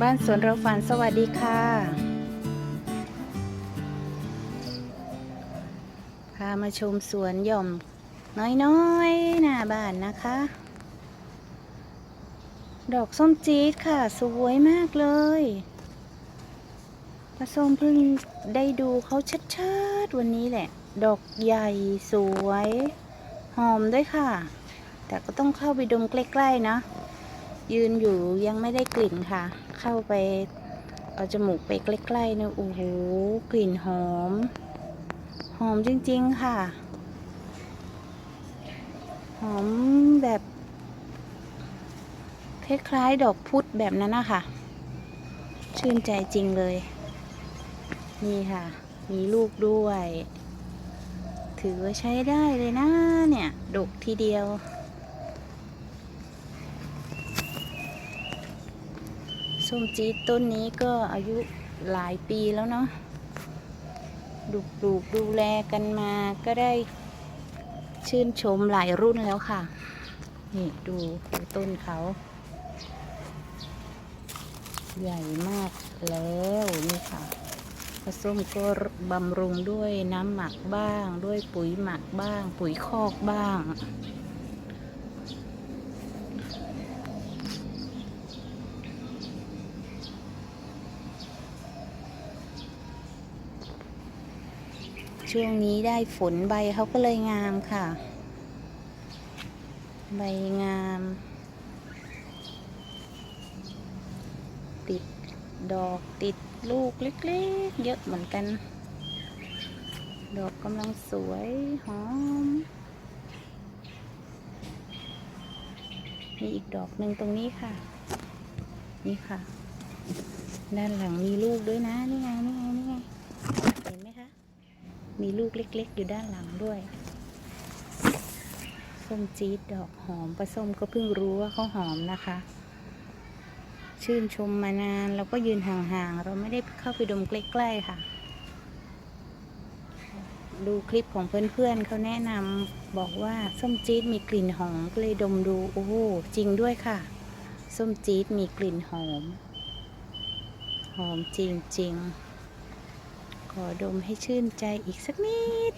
บ้านสวนเราฝันสวัสดีค่ะ พามาชมสวนหย่อมน้อยๆหน้าบ้านนะคะ ดอกส้มจี๊ดค่ะ สวยมากเลยปลาส้มเพิ่งได้ดูเขาชัดๆวันนี้แหละ ดอกใหญ่สวย หอมด้วยค่ะ แต่ก็ต้องเข้าไปดมใกล้ๆนะ ยืนอยู่ยังไม่ได้กลิ่นค่ะ เข้าไปเอาจมูกไปใกล้ๆเนี่ยโอ้โหกลิ่นหอม หอมจริงๆค่ะ หอมแบบคล้ายๆดอกพุธแบบนั้นนะคะชื่นใจจริงเลย นี่ค่ะ มีลูกด้วย ถือว่าใช้ได้เลยนะเนี่ยดกทีเดียว ส้มจี๊ดต้นนี้ก็อายุหลายปีแล้วเนาะดูปลูกดูแลกันมาก็ได้ชื่นชมหลายรุ่นแล้วค่ะ นี่ดูดูต้นเขา ใหญ่มากแล้วนี่ค่ะผสมก็บำรุงด้วยน้ำหมักบ้าง ด้วยปุ๋ยหมักบ้าง ปุ๋ยคอกบ้าง ช่วงนี้ได้ฝนใบเขาก็เลยงามค่ะ ใบงาม ติดดอกติดลูกเล็กๆ เยอะเหมือนกัน ดอกกำลังสวยหอมมีอีกดอกหนึ่งตรงนี้ค่ะ นี่ค่ะ ด้านหลังมีลูกด้วยนะ นี่ไง นี่ไง นี่ไง มีลูกเล็ก ๆ อยู่ด้านหลังด้วย ส้มจี๊ดดอกหอมปลาส้มก็เพิ่งรู้ว่าเขาหอมนะคะ ชื่นชมมานานเราก็ยืนห่างๆ เราไม่ได้เข้าไปดมใกล้ ๆ ค่ะ ดูคลิปของเพื่อนๆเขาแนะนำบอกว่าส้มจี๊ดมีกลิ่นหอมก็เลยดมดูโอ้โหจริงด้วยค่ะ ส้มจี๊ดมีกลิ่นหอม หอมจริงๆ ขอดมให้ชื่นใจอีกสักนิด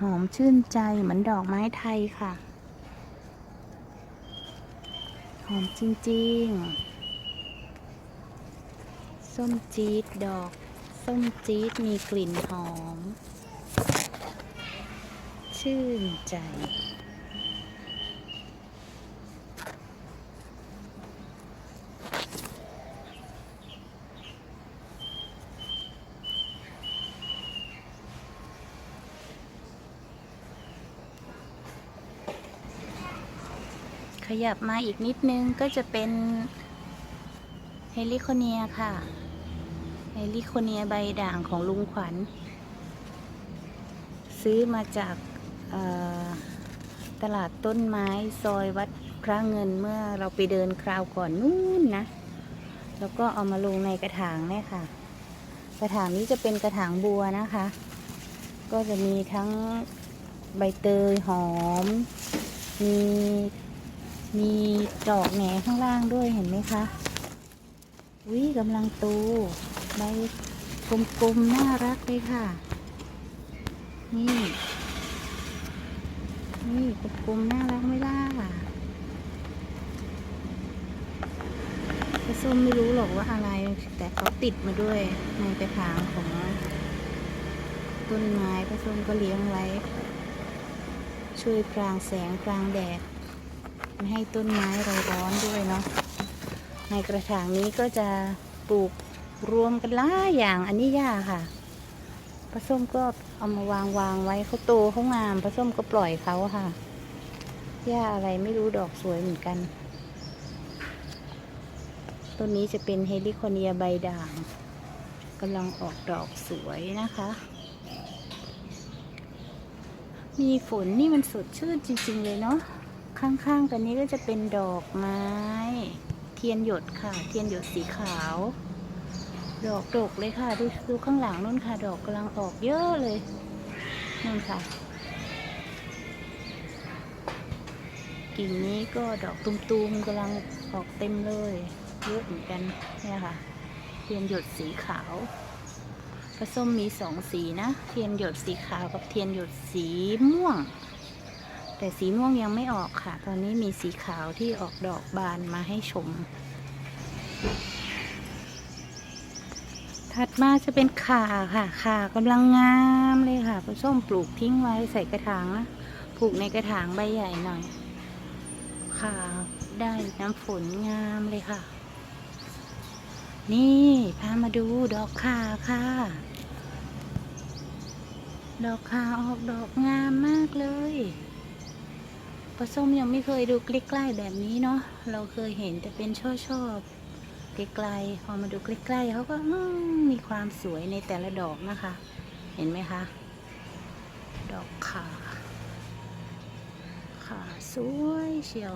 หอมชื่นใจเหมือนดอกไม้ไทยค่ะ หอมจริง ๆ ส้มจี๊ดดอกส้มจี๊ดมีกลิ่นหอม ชื่นใจ ยับมาอีกนิดนึงก็จะเป็นเฮลิโคเนียค่ะ เฮลิโคเนียใบด่างของลุงขวัญ ซื้อมาจากตลาดต้นไม้ซอยวัดพระเงินเมื่อเราไปเดินคราวก่อนนู่นนะ แล้วก็เอามาลงในกระถางเนี่ยค่ะ กระถางนี้จะเป็นกระถางบัวนะคะ ก็จะมีทั้งใบเตยหอม มี มีดอกแหนข้างล่างด้วยเห็นไหมคะวิกำลังโตใบกลมๆน่ารักเลยค่ะ นี่ นี่กลมๆน่ารักไม่ล่ะกระส้มไม่รู้หรอกว่าอะไร แต่เขาติดมาด้วยในกระถางของต้นไม้กระส้มก็เลี้ยงไว้ ช่วยพรางแสงพรางแดด ไม่ให้ต้นไม้เราร้อนด้วยเนาะในกระถางนี้ก็จะปลูกรวมกันหลายอย่างอันนี้หญ้าค่ะผส้มก็เอามาวางวางไว้เขาโตเขางามผส้มก็ปล่อยเขาค่ะหญ้าอะไรไม่รู้ดอกสวยเหมือนกันต้นนี้จะเป็นเฮลิคเนียใบด่างกำลังออกดอกสวยนะคะ มีฝนนี่มันสดชื่นจริง ๆ เลยเนาะ ข้างๆ กันนี้ก็จะเป็นดอกไม้ เทียนหยดค่ะ เทียนหยดสีขาว ดอกดกเลยค่ะ ดูดูข้างหลังนู่นค่ะ ดอกกำลังออกเยอะเลยนู่นค่ะ กิ่งนี้ก็ดอกตุมๆกำลังออกเต็มเลยเยอะเหมือนกันเนี่ยค่ะ เทียนหยดสีขาวกระส้มมีสองสีนะ เทียนหยดสีขาวกับเทียนหยดสีม่วง แต่สีม่วงยังไม่ออกค่ะ ตอนนี้มีสีขาวที่ออกดอกบานมาให้ชม ถัดมาจะเป็นข่าค่ะข่ากำลังงามเลยค่ะคุณส้มปลูกทิ้งไว้ใส่กระถางนะปลูกในกระถางใบใหญ่หน่อยข่าได้น้ำฝนงามเลยค่ะ นี่ พามาดูดอกข่าค่ะดอกข่าออกดอกงามมากเลย ปลาส้มยังไม่เคยดูใกล้ๆแบบนี้เนาะเราเคยเห็นแต่เป็นช่อๆไกลๆพอมาดูใกล้ๆเขาก็มีความสวยในแต่ละดอกนะคะ เห็นไหมคะ ดอกขาขาสวยเชียว